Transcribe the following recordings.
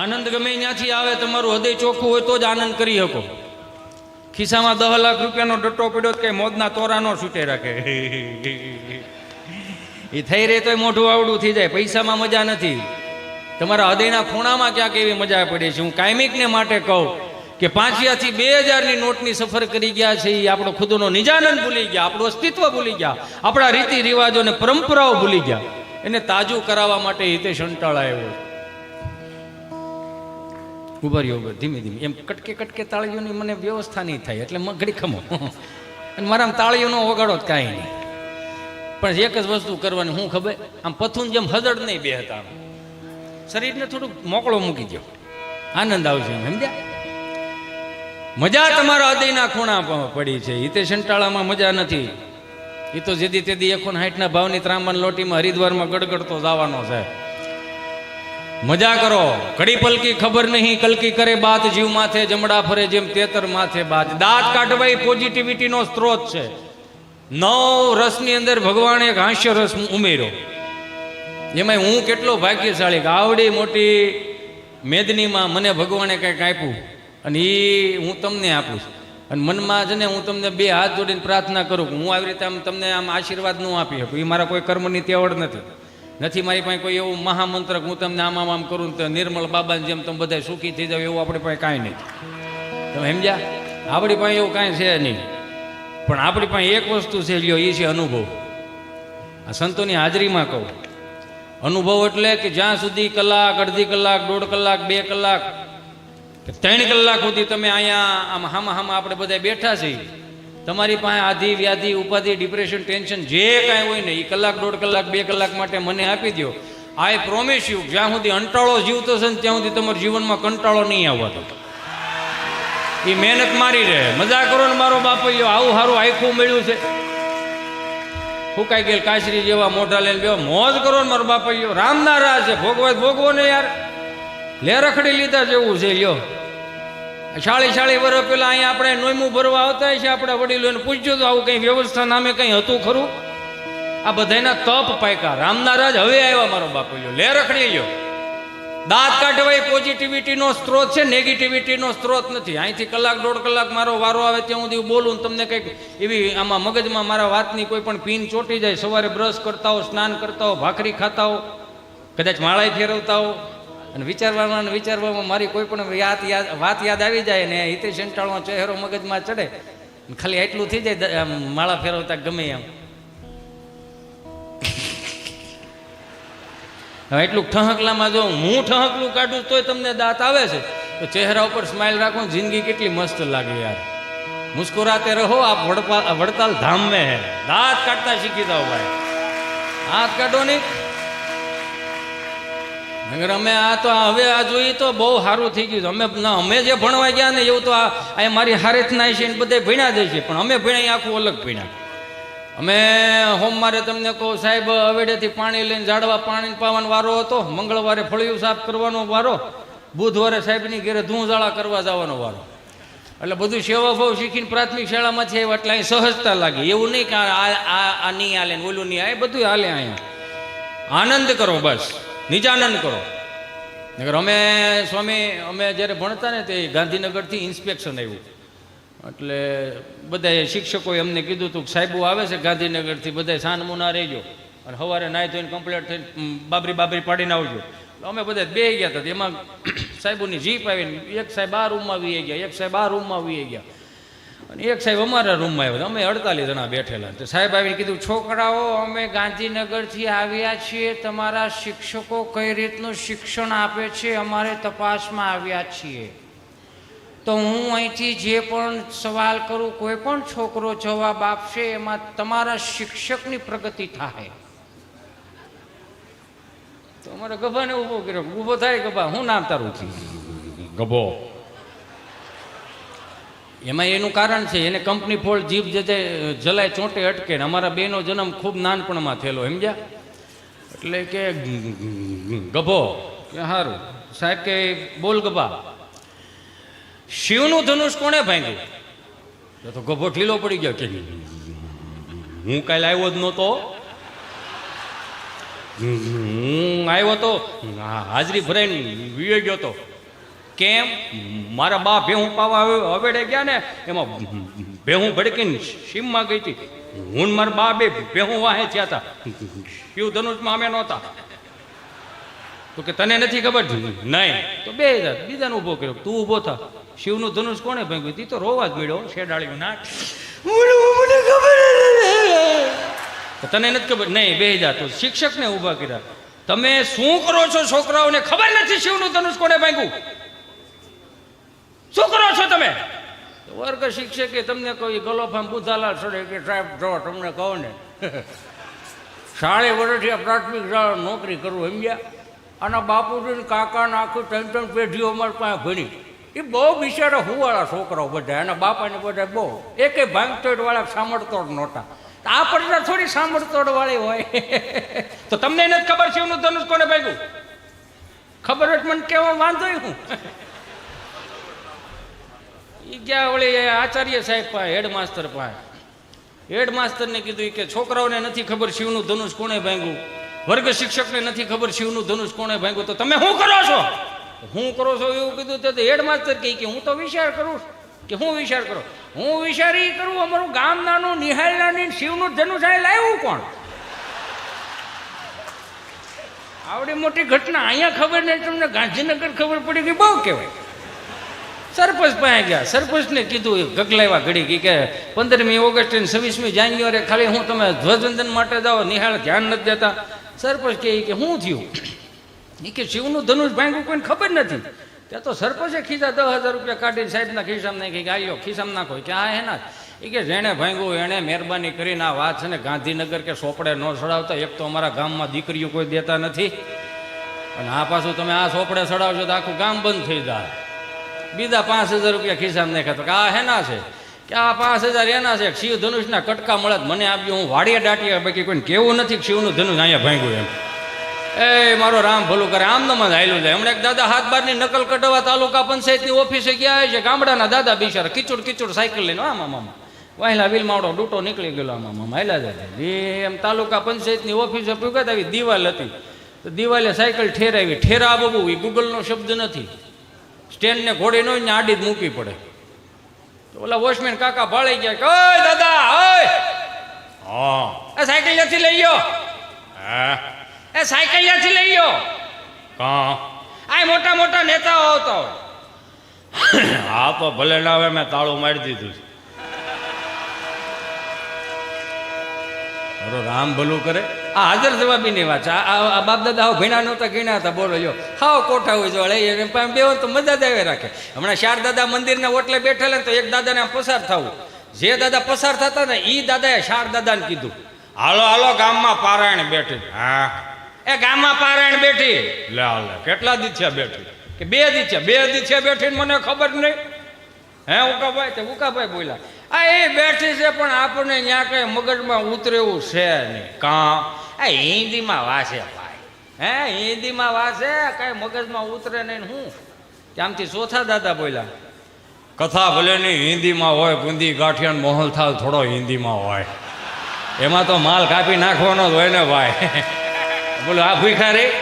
આનંદ ગમે ત્યાંથી આવે, તમારું હૃદય ચોખ્ખું હોય તો જ આનંદ કરી શકો. ખિસ્સામાં દસ લાખ રૂપિયાનો ડટ્ટો પડ્યો કે મોજના તોરાનો છૂટે રાખે. એ થઈ રહે તોય મોઢું આવડું થઈ જાય, પૈસામાં મજા નથી. તમારા હૃદયના ખૂણામાં ક્યાંક એવી મજા પડે છે. હું કાયમિકને માટે કહું કે પાંચિયાથી બે હજારની નોટની સફર કરી ગયા છે એ આપણો ખુદનો નિજાનંદ ભૂલી ગયા, આપણું અસ્તિત્વ ભૂલી ગયા, આપણા રીતિ રિવાજો અને પરંપરાઓ ભૂલી ગયા. એને તાજું કરાવવા માટે હિતેશ અંટાળા આવ્યો ઊભા રહ્યો ઊભા ધીમે ધીમે. એમ કટકે કટકે તાળીઓની મને વ્યવસ્થા નહીં થાય, એટલે મગડી ખમો. અને મારા તાળીઓનો વગાડો કાંઈ નહીં. પણ એક જ વસ્તુ કરવાની હું ખબર? આમ પથું જેમ હદડ નહીં બે હતા શરીરને થોડુંક મોકળો મૂકી દો આનંદ આવશે એમ, સમજ્યા? મજા તમારા હૃદયના ખૂણા પડી છે. હિતે સંટાળામાં મજા નથી. એ તો જેદી તેદી એકોન હાઈટના ભાવની ત્રામણ લોટીમાં હરિદ્વારમાં ગડગડતો જવાનો છે. મજા કરો. ઘડી પલકી ખબર નહીં, કલકી કરે બાત, જીવ માથે જમડા ફરે જેમ તેતર માથે બાત દાંત કાઢવા એ પોઝિટિવિટીનો સ્ત્રોત છે. નવ રસની અંદર ભગવાને એક હાસ્ય રસ ઉમેર્યો. એમાં હું કેટલો ભાગ્યશાળી આવડી મોટી મેદનીમાં મને ભગવાને કંઈક આપ્યું અને એ હું તમને આપું છું. અને મનમાં છે ને હું તમને બે હાથ જોડીને પ્રાર્થના કરું હું આવી રીતે આમ તમને આમ આશીર્વાદ ન આપી શકું. એ મારા કોઈ કર્મની તેવડ નથી. નથી, મારી પાસે કોઈ એવું મહામંત્ર હું તમને આમ આમ કરું તો નિર્મળ બાબાની જેમ તમે બધા સુખી થઈ જાવ, એવું આપણી પાસે કાંઈ નથી. તમે સમજ્યા? આપણી પાસે એવું કાંઈ છે નહીં. પણ આપણી પાસે એક વસ્તુ છે, લ્યો એ છે અનુભવ. આ સંતોની હાજરીમાં કહું. અનુભવ એટલે કે જ્યાં સુધી કલાક, અડધી કલાક, દોઢ કલાક, બે કલાક ત્રણ કલાક સુધી તમે અહીંયા આમ હામાં હામાં આપણે બધા બેઠા છીએ તમારી પાસે આધિ, વ્યાધિ, ઉપાધિ ડિપ્રેશન ટેન્શન જે કાંઈ હોય ને એ કલાક, દોઢ કલાક, બે કલાક માટે મને આપી દો આઈ પ્રોમિસ યુ જ્યાં સુધી અંટાળો જીવતો છે ને, ત્યાં સુધી તમારા જીવનમાં કંટાળો નહીં આવતો. એ મહેનત મારી રહે. મજા કરો ને મારો બાપૈયો આવું સારું આખું મળ્યું છે. ફૂકાઈ ગયેલ કાશરી જેવા મોઢા લઈને બેવો મોજ કરો ને મારો બાપૈયો રામના રાજ છે. ભોગવા ભોગવો ને યાર. લે રખડી લીધા જેવું છે, લ્યો. શાળી શાળી વર્ષ પેલા અહીંયા આપણે નોયમું ભરવા આવતા છે, આપણે વડીલોને પૂછ્યું તો આવું કંઈ વ્યવસ્થા નામે કંઈ હતું ખરું? આ બધાના તપ પાયકા રામના રાજ હવે આવ્યા મારો બાપૈયો લે રખડી લ્યો. દાંત કાઢવા એ પોઝિટિવિટીનો સ્ત્રોત છે નેગેટિવિટીનો સ્ત્રોત નથી. અહીંથી કલાક, દોઢ કલાક મારો વારો આવે ત્યાં સુધી બોલું તમને કંઈક એવી આમાં મગજમાં મારા વાતની કોઈ પણ પીન ચોંટી જાય. સવારે બ્રશ કરતા હો, સ્નાન કરતા હો, ભાખરી ખાતા હો, કદાચ માળાએ ફેરવતા હો. અને વિચારવામાં વિચારવામાં મારી કોઈ પણ યાદ યાદ, વાત યાદ આવી જાય ને હિતેશ અંટાળો ચહેરો મગજમાં ચડે ખાલી એટલું થઈ જાય માળા ફેરવતા ગમે એમ. હવે એટલું ઠહકલામાં જો હું ઠહકલું કાઢું તોય તમને દાંત આવે છે. તો ચહેરા ઉપર સ્માઇલ રાખો જિંદગી કેટલી મસ્ત લાગે યાર. મુસ્કુરાતે રહો, આપ વડપા, વડતાલ ધામ है દાંત કાઢતા શીખી જાઓ ભાઈ. હાથ કાઢો નહીં. અમે આ તો હવે આ જોઈએ તો બહુ સારું થઈ ગયું. અમે ના, અમે જે ભણવા ગયા ને એવું તો આ મારી હારેથના છે ને બધે ભણ્યા જાય છે પણ અમે ભણ્યા આખું અલગ ભણ્યા અમે સોમવારે તમને કહું, સાહેબ હવેડેથી પાણી લઈને ઝાડવા પાણી પાવાનો વારો હતો. મંગળવારે ફળિયું સાફ કરવાનો વારો. બુધવારે સાહેબની ઘેરે ધૂંઝાળા કરવા જવાનો વારો. એટલે બધું સેવા ભાવ શીખીને પ્રાથમિક શાળામાં છે એટલે અહીં સહજતા લાગી. એવું નહીં કે આ આ નહીં હાલે ઓલું નહીં આ બધું હાલે અહીંયા. આનંદ કરો બસ. નિજાનંદ કરો. નગર અમે સ્વામી, અમે જ્યારે ભણતા ને તે ગાંધીનગરથી ઇન્સ્પેક્શન આવ્યું. એટલે બધા શિક્ષકોએ અમને કીધું હતું કે સાહેબો આવે છે ગાંધીનગરથી બધા સાનમુના રહેજો. અને સવારે નાહી ધોઈને કમ્પ્લેટ થઈને બાબરી બાબરી પાડીને આવજો. અમે બધા બે ગયા હતા. એમાં સાહેબોની જીપ આવીને, એક સાહેબ આ રૂમમાં વી ગયા, એક સાહેબ આ રૂમમાં વી ગયા. અને એક સાહેબ અમારા રૂમમાં આવ્યો અમે અડતાલીસ જણા બેઠેલા. તો સાહેબ આવીને કીધું, છોકરાઓ, અમે ગાંધીનગરથી આવ્યા છીએ. તમારા શિક્ષકો કઈ રીતનું શિક્ષણ આપે છે અમારે તપાસમાં આવ્યા છીએ. તો હું અહીંથી જે પણ સવાલ કરું, કોઈ પણ છોકરો જવાબ આપશે, એમાં તમારા શિક્ષકની પ્રગતિ થાય. તો અમારે ગભાને ઊભો કર્યો. ઊભો થાય ગભા. હું નામ તારું? ગભો. એમાં એનું કારણ છે, એને કંપની ફોલ જીભ જે જલાય ચોંટે અટકે ને અમારા બેનો જન્મ ખૂબ નાનપણમાં થયેલો, સમજ્યા? એટલે કે ગભો, કે સારું સાહેબ કે બોલ ગભા. શિવનું ધનુષ કોણે ભાંગ્યું? તો ગભો ઢીલો પડી ગયો કે હું કાલે આવ્યો જ નહોતો. હું આવ્યો તો, હાજરી ભરાઈને વિવે ગયો તો. કેમ? મારા બા ભેહું પાવા હવેડે ગયા ને, એમાં ભેહું ભડકીને સીમમાં ગઈ હતી. હું મારા બા બે ભેહું વાહે થયા હતા. શિવ ધનુષમાં અમે નહોતા. તો કે તને નથી ખબર? નહીં. તો બે હજાર બીજાને ઊભો કર્યો. તું ઊભો થા. શિવનું ધનુષ કોણે ભાંગ્યું? તી તો રોવા જ મળ્યો શેડાળ્યું ના તને નથી ખબર? નહીં, બે હજાર તો શિક્ષકને ઊભા કર્યા. તમે શું કરો છો, છોકરાઓને ખબર નથી શિવનું ધનુષ કોણે ભાંગ્યું? શું કરો છો તમે? વર્ગ શિક્ષકે તમને કોઈ ગલોફામ બુધાલાલ સડે કે, સાહેબ, જો તમને કહો ને. સાડે વર્ષથી પ્રાથમિક શાળા નોકરી કરું સમજ્યા અને બાપુજી કાકાને આખું ત્રણ ત્રણ પેઢીઓ અમારી પાસે ભણી. એ બહુ બિચારા હુવાળા છોકરાઓ બધા. એના બાપાને બધા બહુ. એકે ભાંગતોડ વાળા સાંભળતોડ નહોતા આ પડતા થોડી સાંભળતોડવાળી હોય. તો તમને નથી ખબર છે એનું ધનુષ કોને ભાગ્યું? ખબર જ મને કેવા વાંધો હું એ ગયા વળી આચાર્ય સાહેબ પાસે, હેડમાસ્તર પાસે. હેડમાસ્તરને કીધું કે છોકરાઓને નથી ખબર શિવનું ધનુષ કોણે ભાંગ્યું. વર્ગ શિક્ષકને નથી ખબર શિવનું ધનુષ કોણે ભાંગ્યું. તો તમે શું કરો છો? હું કરો છો એવું કીધું તો હેડમાસ્તર કહે કે હું તો વિચાર કરું. કે હું વિચાર કરો. હું વિચાર એ કરું, અમારું ગામ નાનું નિહાલ નાની શિવનું ધનુષ આ લાવ્યું કોણ? આવડી મોટી ઘટના. અહીંયા ખબર નહીં, તમને ગાંધીનગર ખબર પડી ગઈ, બહુ કહેવાય. સરપંચ પાસે ગયા. સરપંચને કીધું ગગલાવ્યા ઘડી. કી, પંદરમી ઓગસ્ટ અને છવ્વીસમી જાન્યુઆરી ખાલી હું તમે ધ્વજવંદન માટે જાઓ નિહાળ, ધ્યાન નથી દેતા. સરપંચ કહે કે શું થયું? એ કે, શિવનું ધનુષ ભાંગ્યું કોઈને ખબર નથી. ત્યાં તો સરપંચે ખીધા દસ હજાર રૂપિયા કાઢીને સાહેબના ખિસ્સામાં નાખી કે આયો ખિસ્સામાં નાખો. કે આ એના એ કે, જેણે ભાંગ્યું, એણે મહેરબાની કરીને આ વાત છે ને ગાંધીનગર કે સોપડે ન ચડાવતા. એક તો અમારા ગામમાં દીકરીઓ કોઈ દેતા નથી. અને આ પાછું તમે આ સોપડે ચડાવશો તો આખું ગામ બંધ થઈ જાય. બીજા પાંચ હજાર રૂપિયા ખિસ્સામાં નાખ્યા તો કે આ હેના છે? કે આ પાંચ હજાર એના છે શિવ ધનુષના કટકા મળે મને આપ્યું હું વાડીએ દાટીએ બાકી કોઈને કેવું નથી શિવનું ધનુષ અહીંયા ભાંગ્યું એમ. એ મારો રામ ભલું કરે, આમ નમ જ હાયલું જાય. હમણાં દાદા હાથ બારની નકલ કઢવા તાલુકા પંચાયતની ઓફિસે ગયા છે, ગામડાના દાદા બિચારા કિચુડ કિચુડ સાયકલ લઈને, આમ આમ વહેલા વિલ વિલમાવડો ડૂટો નીકળી ગયેલો, આમ આમ હાલ્યા જાય. એમ તાલુકા પંચાયતની ઓફિસે પૂગત આવી દિવાલ હતી. તો દિવાલે સાયકલ ઠેરાવી ઠેરા બબુ એ ગૂગલનો શબ્દ નથી. સ્ટેન્ડને ઘોડી નો ને આડી જ મૂકવી પડે. તો ઓલા વોચમેન કાકા ભાળી ગયા કે ઓય દાદા ઓય! હા. એ સાયકલ ત્યાંથી લઈ ગયો. હા? એ સાયકલ ત્યાંથી લઈ ગયો. કા? આ મોટા મોટા નેતાઓ આવતા હોય. હા તો ભલે ના આવે મેં તાળું મારી દીધું છે. અરે રામ ભલું કરે. આ હાજર જવાબીની વાત છે. આ- બાપ દાદા હોવ ભીણા નહોતા ગીણા હતા. બોલો, જો. હાવ કોઠા હોય જોડે. પાસે બેહો તો મજા જ રાખે. હમણાં શાર દાદા મંદિરના ઓટલે બેઠેલા ને તો એક દાદાને પસાર થવું. જે દાદા પસાર થતા ને એ દાદાએ શાર દાદાને કીધું. હાલો હાલો, ગામમાં પારાયણ બેઠી. હા. એ ગામમાં પારાયણ બેઠી. લે, હાલે કેટલા દી છે બેઠી? કે બે દી છે બે દી છે બેઠી મને ખબર નહીં. હે, ઉકાભાઈ? તે ઉકાભાઈ બોલ્યા. આ એ બેઠી છે, પણ આપણને ત્યાં કઈ મગજમાં ઉતરેવું છે નહીં. કાં? આ હિન્દીમાં વાસે ભાઈ. હે હિન્દીમાં વાસે, કઈ મગજમાં ઉતરે નહીં હું. ત્યાંથી ચોથા દાદા બોલ્યા, કથા ભલે નહીં હિન્દીમાં હોય, બુંદી ગાંઠિયા મોહલ થાલ થોડો હિન્દીમાં હોય. એમાં તો માલ કાપી નાખવાનો જ હોય ને ભાઈ. બોલો, આ ભૂખા રે?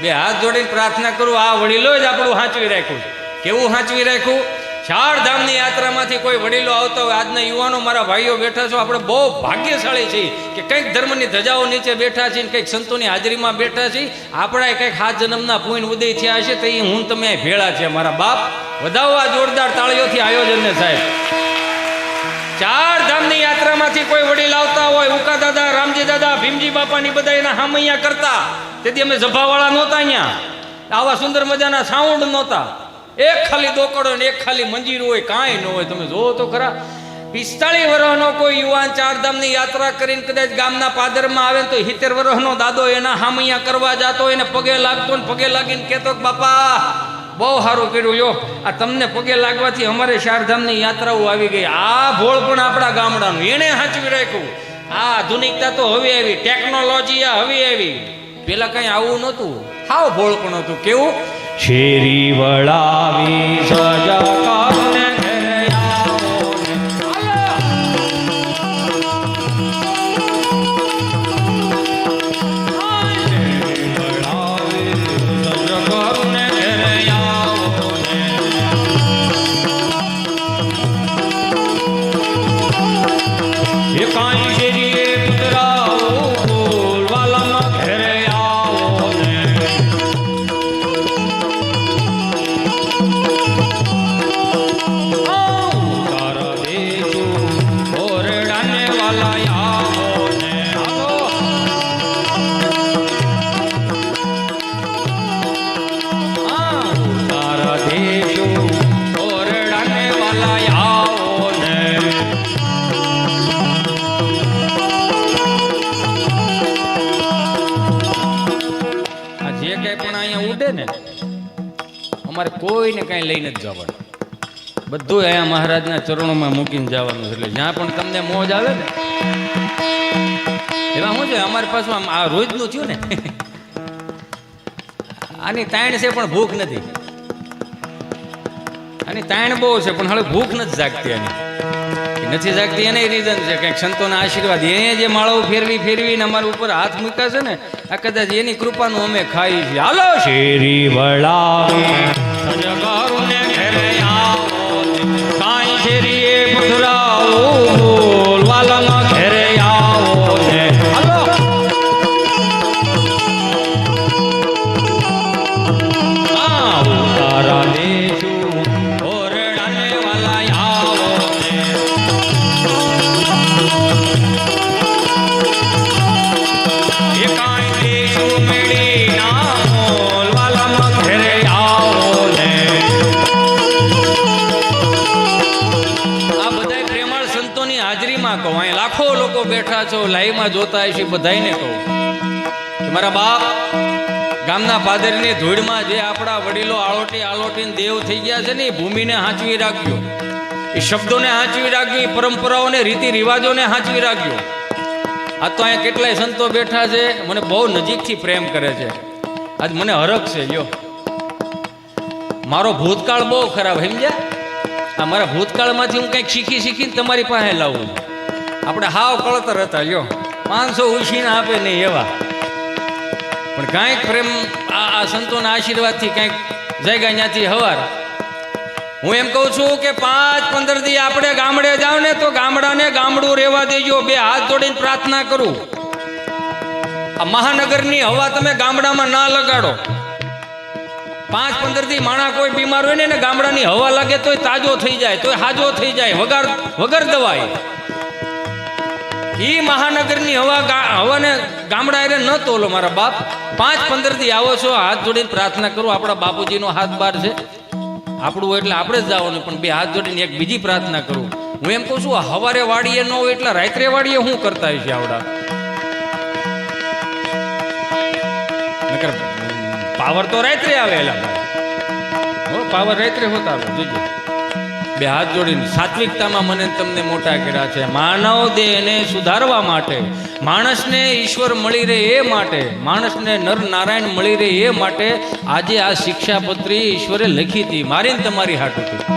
બે હાથ જોડીને પ્રાર્થના કરું, આ વડીલો જ આપણું સાચવી રાખ્યું. કેવું સાચવી રાખ્યું? ચાર ધામની યાત્રામાંથી કોઈ વડીલો આવતા હોય, આજના યુવાનો મારા ભાઈઓ બેઠા છો, આપણે બહુ ભાગ્યશાળી છીએ કે કંઈક ધર્મની ધજાઓ નીચે બેઠા છીએ ને કંઈક સંતોની હાજરીમાં બેઠા છીએ. આપણા કંઈક હાથ જન્મના પૂર્ણ ઉદય થયા હશે તો એ હું તમે ભેળા છે મારા બાપ. વધાવવા જોરદાર તાળીઓથી આયોજનને સાહેબ. ચાર ધામની યાત્રામાંથી કોઈ વડીલ આવતા હોય, ઉકા દાદા, રામજી દાદા, ભીમજી બાપાની બધા એના હામૈયા કરતા. તેથી અમે જભાવાળા નહોતા અહીંયા. આવા સુંદર મજાના સાઉન્ડ નહોતા. એક ખાલી દોકડો ને એક ખાલી મંજીર હોય, કાંઈ ન હોય. તમે જોવો તો ખરા. પિસ્તાળીસ વર્ષનો કોઈ યુવાન ચારધામની યાત્રા કરીને કદાચ ગામના પાદરમાં આવે તો સિત્તેર વર્ષનો દાદો એના હામૈયા કરવા જતો એને પગે લાગતો ને પગે લાગીને કહેતો કે, બાપા, બહુ સારું કર્યું. યો આ તમને પગે લાગવાથી અમારે ચારધામની યાત્રાઓ આવી ગઈ. આ ભોળ પણ આપણા ગામડાનું. એણે સાચવી રાખ્યું. આ આધુનિકતા તો હવે આવી. ટેકનોલોજી આ હવે આવી. પેલા કઈ આવું નહોતું. હાવ ભોળ પણ હતું. કેવું? શેરી વળાવી સજા લઈને જ જવાનું બધું અહીંયા મહારાજના ચરણોમાં મૂકીને જવાનું એટલે જ્યાં પણ તમને મોજ આવે ને એવા શું છે? અમારી પાસે આ રોજનું થયું ને. આની તાણ છે પણ ભૂખ નથી. આની તાણ બહુ છે, પણ હવે ભૂખ નથી જાગતી આની. નથી જાગતી એને રીઝન છે. કંઈક સંતોના આશીર્વાદ. એને જે માળો ફેરવી ફેરવીને અમારા ઉપર હાથ મૂક્યા છે ને, આ કદાચ એની કૃપાનું અમે ખાઈ છીએ. હાલો, શેરી વળાવે બેઠા છો, લાઈવમાં જોતા હશે બધાને કહું. મારા બાપ ગામના પાદરની ધૂળમાં જે આપણા વડીલો આળોટી આળોટીને દેવ થઈ ગયા છે ને, એ ભૂમિને હાંચવી રાખ્યો. એ શબ્દોને હાંચવી રાખ્યો, એ પરંપરાઓને, રીતિ રિવાજોને હાંચવી રાખ્યો. આ તો અહીંયા કેટલાય સંતો બેઠા છે, મને બહુ નજીકથી પ્રેમ કરે છે. આજ મને હરખ છે, લ્યો. મારો ભૂતકાળ બહુ ખરાબ, સમજ્યા? આ મારા ભૂતકાળમાંથી હું કંઈક શીખી શીખીને તમારી પાસે લાવું. છું આપણે હાવ કળતર હતા જો પાંચસો ઉછીને આપે નહીં એવા. પણ કાંઈક પ્રેમ, આ સંતોના આશીર્વાદથી કાંઈક જાગ્યા ત્યાંથી હવાર. હું એમ કહું છું કે પાંચ પંદર દી આપણે ગામડે જાવ ને તો ગામડાને ગામડું રહેવા દેજો. બે હાથ જોડીને પ્રાર્થના કરું. આ મહાનગરની હવા તમે ગામડામાં ના લગાડો. પાંચ પંદરથી માણા કોઈ બીમાર હોય ને ગામડાની હવા લાગે તોય તાજો થઈ જાય, તોય હાજો થઈ જાય વગર વગર દવાઈ ઈ મહાનગરની હવા હવાને ગામડા એને ન તોલો મારા બાપ. પાંચ પંદરથી આવો છો, હાથ જોડીને પ્રાર્થના કરો, આપણા બાપુજીનો હાથ બાર છે. આપણું એટલે આપણે જ જવાનું, પણ બે હાથ જોડીને એક બીજી પ્રાર્થના કરું. હું એમ કહું છું હવારે વાડીએ ન હોય એટલે રાત્રે વાડીએ શું કરતા હશે આવડા? નકર પાવર તો રાત્રે આવે એલા પાવર રાત્રે હોતા આવે જોજો. બે હાથ જોડીને, સાત્વિકતામાં મને તમને મોટા કર્યા છે. માનવ દેહને સુધારવા માટે, માણસને ઈશ્વર મળી રહે એ માટે, માણસને નર નારાયણ મળી રહે એ માટે આજે આ શિક્ષાપત્રી ઈશ્વરે લખી હતી. મારીને તમારી હાટ હતી.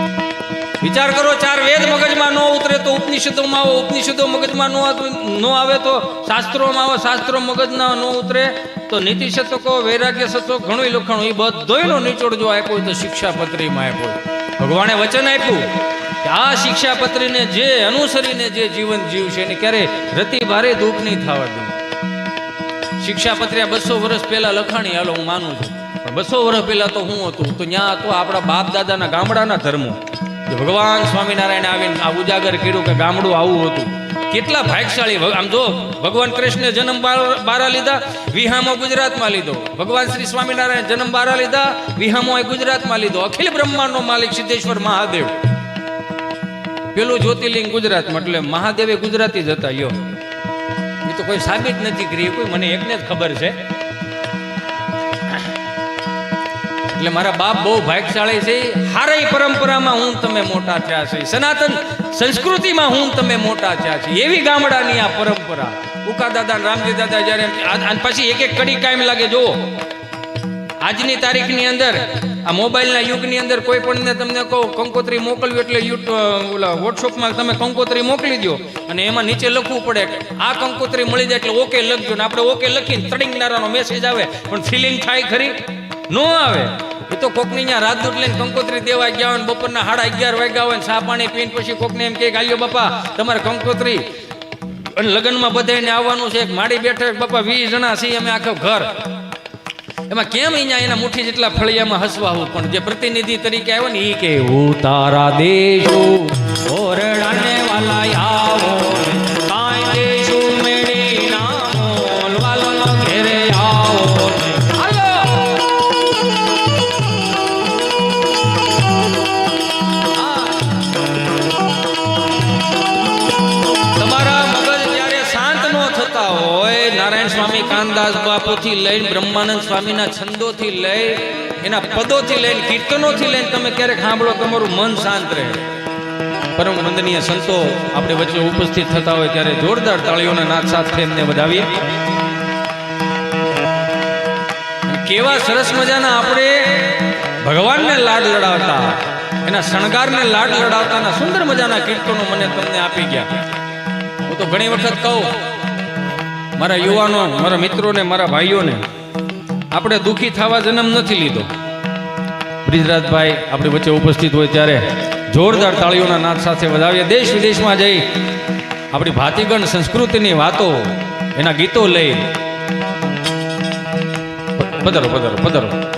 વિચાર કરો, ચાર વેદ મગજમાં ન ઉતરે તો ઉપનિષદોમાં આવો, ઉપનિષદો મગજમાં ન આવે- તો શાસ્ત્રોમાં આવો, શાસ્ત્રો મગજના ન ઉતરે તો નીતિ શતકો, વૈરાગ્ય શતકો ઘણું લખણું એ બધોયનો નિચોડ જો આપ્યો તો શિક્ષાપત્રીમાં આપ્યો. ભગવાને વચન આપ્યું કે આ શિક્ષાપત્રીને જે અનુસરીને જે જીવન જીવશે એને ક્યારે રતિ ભારે દુઃખ નહીં થવા દઉં શિક્ષાપત્રી બસો વર્ષ પહેલા લખાણી, હાલો હું માનું છું. પણ બસો વર્ષ પહેલા તો હું હતું, તો ત્યાં હતું આપણા બાપ દાદાના ગામડાના ધર્મો. ભગવાન સ્વામિનારાયણ આવીને આ ઉજાગર કર્યું કે ગામડું આવું હતું. કેટલા ભાગશાળી ભગ- આમ જો ભગવાન કૃષ્ણે જન્મ બારા લીધા, વિહામો ગુજરાતમાં લીધો. ભગવાન શ્રી સ્વામિનારાયણ જન્મ બારા લીધા વિહામો એ ગુજરાતમાં લીધો. અખિલ બ્રહ્માંડનો માલિક સિદ્ધેશ્વર મહાદેવ. પેલું જ્યોતિર્લિંગ ગુજરાતમાં, એટલે મહાદેવે ગુજરાતી જ હતા યો એ તો કોઈ સાબિત નથી કરી કોઈ મને એકને જ ખબર છે. એટલે મારા બાપ બહુ ભાગશાળી છે. હારાઈ પરંપરામાં હું તમે મોટા થયા છે. સનાતન સંસ્કૃતિમાં હું તમે મોટા થયા છે. એવી ગામડાની આ પરંપરા. ઉકા દાદા રામજી દાદા જ્યારે પછી એક એક કડી કાયમ લાગે જો આજની તારીખની અંદર, આ મોબાઈલના યુગની અંદર કોઈ પણ તમને કહો, કંકોત્રી મોકલવી એટલે યુટ્યુબ ઓલા વોટ્સઅપમાં તમે કંકોત્રી મોકલી દો અને એમાં નીચે લખવું પડે આ કંકોત્રી મળી જાય એટલે ઓકે લખજો. ને આપણે ઓકે લખીને તડિંગનારાનો મેસેજ આવે. પણ ફિલિંગ થાય ખરી? નો આવે. એ તો કોકની ત્યાં રાજદૂત લઈને કંકોત્રી દેવા ગયા હોય બપોરના સાડા અગિયાર વાગ્યા હોય ચા પાણી પીને પછી કોકને એમ કે ગાલ્યો બાપા, તમારે કંકોત્રી અને લગ્નમાં બધાને આવવાનું છે માડી બેઠે બાપા, વીસ જણા છીએ અમે આખો ઘર. એમાં કેમ અહીંયા એના મુઠ્ઠી જેટલા ફળિયામાં હસવા હું પણ જે પ્રતિનિધિ તરીકે આવ્યો ને એ કે હું તારા દેશો ઓરડાને બાપુથી લઈને બ્રહ્માનંદ સ્વામીના છંદોથી લઈ એના પદોથી લઈને કીર્તનોથી લઈને તમે ક્યારેક સાંભળો તમારું મન શાંત રહે. પરમ વંદનીય સંતો આપણે વચ્ચે ઉપસ્થિત થતા હોય ત્યારે જોરદાર તાળીઓના નાદ સાથે એમને વધાવીએ. કેવા સરસ મજાના આપણે ભગવાનને લાડ લડાવતા, એના શણગારને લાડ લડાવતાના સુંદર મજાના કીર્તનો મને તમને આપી ગયા. હું તો ઘણી વખત કહું મારા યુવાનો, મારા મિત્રોને, મારા ભાઈઓને આપણે દુઃખી થવા જન્મ નથી લીધો. બ્રિજરાજભાઈ આપણી વચ્ચે ઉપસ્થિત હોય ત્યારે જોરદાર તાળીઓના નાદ સાથે વધાવીએ. દેશ વિદેશમાં જઈ આપણી ભાતીગણ સંસ્કૃતિની વાતો, એના ગીતો લઈ. પધારો પધારો પધારો.